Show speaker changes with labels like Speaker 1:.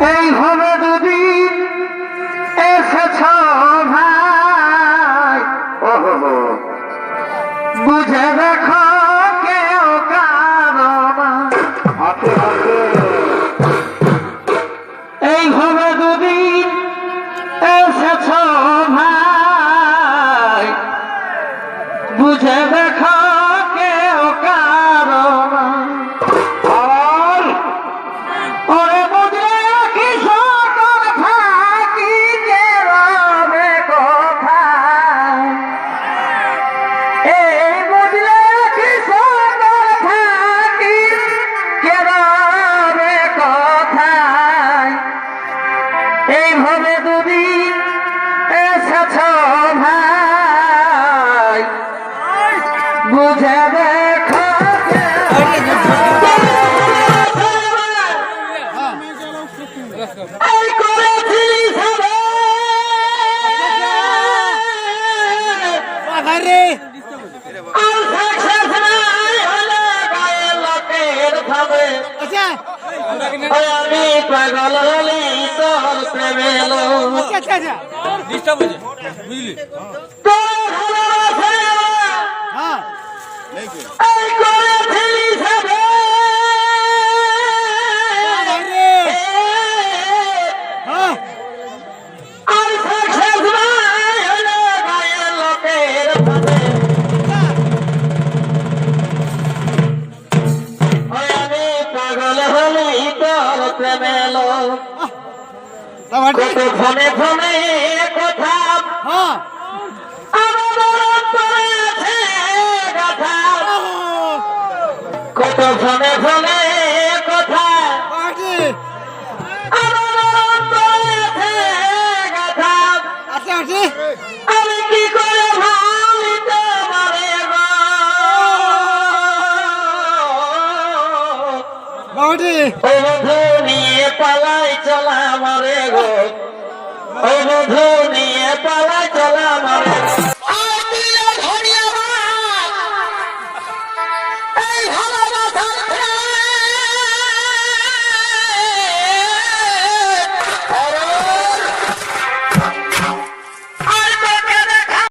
Speaker 1: এই হবে দুদিন এসেছ ভাই। ওহো। বুঝে দেখো কেউ এসেছ ভাই। বুঝে দেখো এইভাবে দুদিন এসেছ ভাই। বুঝে দেখো ওই আমি পাগল হলি তোর প্রেমে লোক
Speaker 2: ডিস্টার্ব হয়েছে বুঝলি?
Speaker 1: তোর ভালোবাসা
Speaker 2: হ্যাঁ।
Speaker 1: এই কত ফোনে ফোনে কথা।
Speaker 2: হ্যাঁ।
Speaker 1: কত ফোনে ফোনে কথা। আছে আমি কি করে ভাবি তোমারে গো? নিয়ে পালাই চলা মারে গো। ও বধু